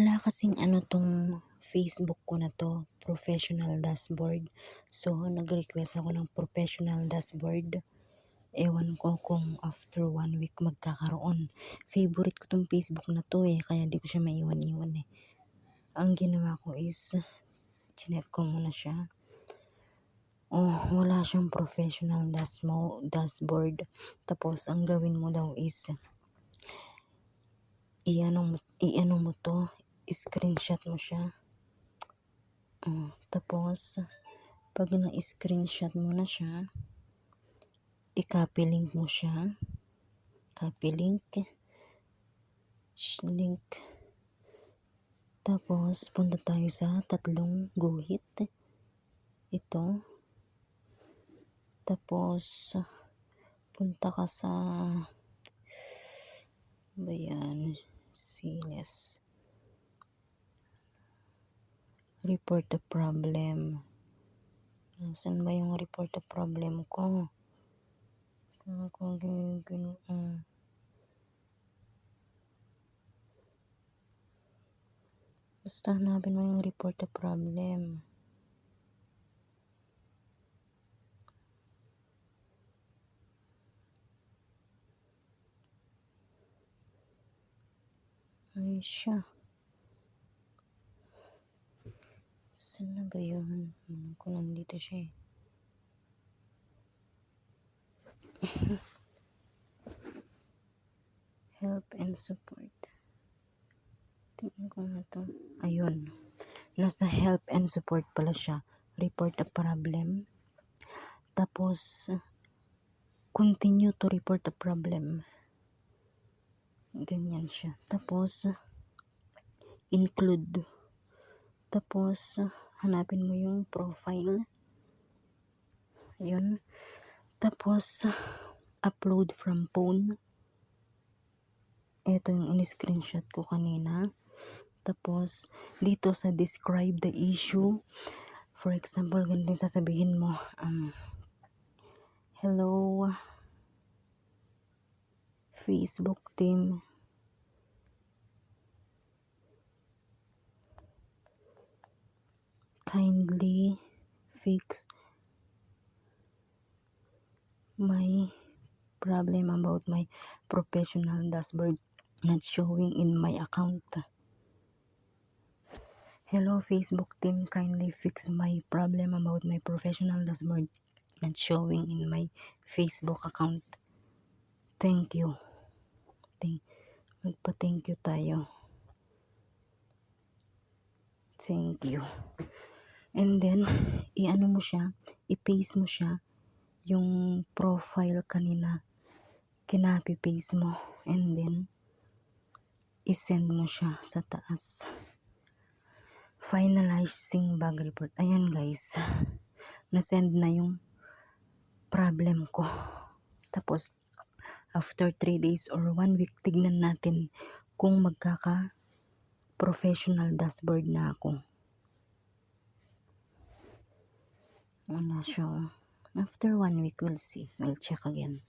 Wala kasing ano tong Facebook ko na to, professional dashboard. So, nag-request ako ng professional dashboard. Ewan ko kung after one week magkakaroon. Favorite ko tong Facebook na to eh, kaya di ko siya maiwan-iwan eh. Ang ginawa ko is, chinek ko muna siya. Oh, wala siyang professional dashmo, dashboard. Tapos, ang gawin mo daw is, i-ano mo, i-ano mo to, screenshot mo siya. Oh, tapos, pag na-screenshot mo na siya, i-copy link mo siya. Copy link. Link. Tapos, punta tayo sa tatlong guhit. Ito. Tapos, punta ka sa, ba yan? Siles. Report the problem. Nasaan ba yung report the problem ko? Ako, ganun. Uh. Basta hanapin mo yung report the problem. Ay siya. Saan na ba yun? Ano ko nandito siya eh. Help and support. Tingnan ko nga to. Ayun. Nasa help and support pala siya. Report the problem. Tapos, continue to report the problem. Ganyan siya. Tapos, include. Tapos, hanapin mo yung profile. Yun. Tapos, upload from phone. Ito yung in-screenshot ko kanina. Tapos, dito sa describe the issue. For example, ganito sasabihin mo. Um, Hello, Facebook team. Kindly fix my problem about my professional dashboard not showing in my account. Hello Facebook team, kindly fix my problem about my professional dashboard not showing in my Facebook account. Thank you. Thank, magpa-thank you tayo. Thank you. And then, i-ano mo siya, i-paste mo siya, yung profile kanina, kinapi-paste mo, and then, i-send mo siya sa taas. Finalizing bug report. Ayan guys, na-send na yung problem ko. Tapos, after 3 days or 1 week, tignan natin kung magkaka professional dashboard na ako. Wala siya. After 1 week, we'll see. We'll check again.